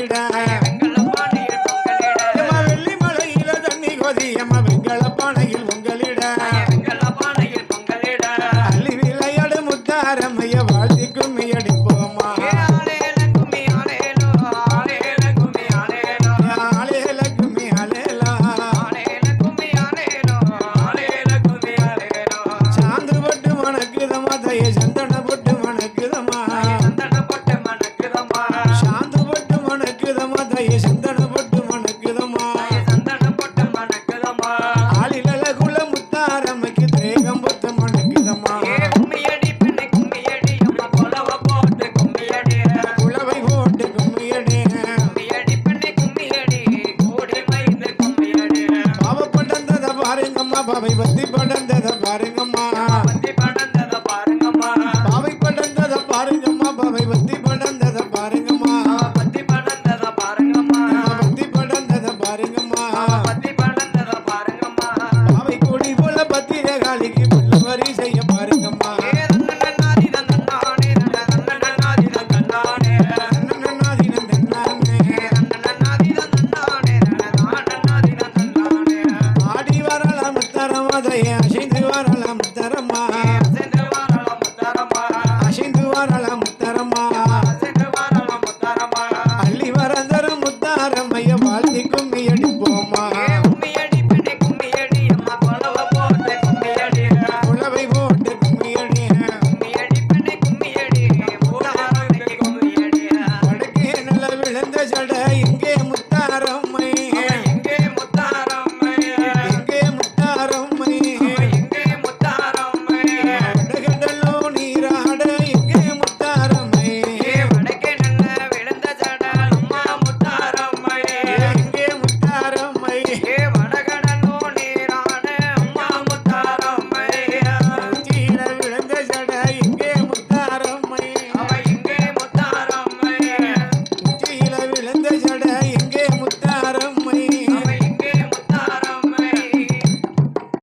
பொங்கலிட. வெள்ளி மலையில தண்ணி கொதி அம்மா வெங்கல பானையில் பொங்கலிட. அள்ளி விளையாடு பாவை பத்தி படந்தத பாருங்கம்மா. பத்தி படந்தத பாருங்கம்மா. பாவை படந்தத பாருங்கம்மா பாவை பத்தி nada aí, agenda e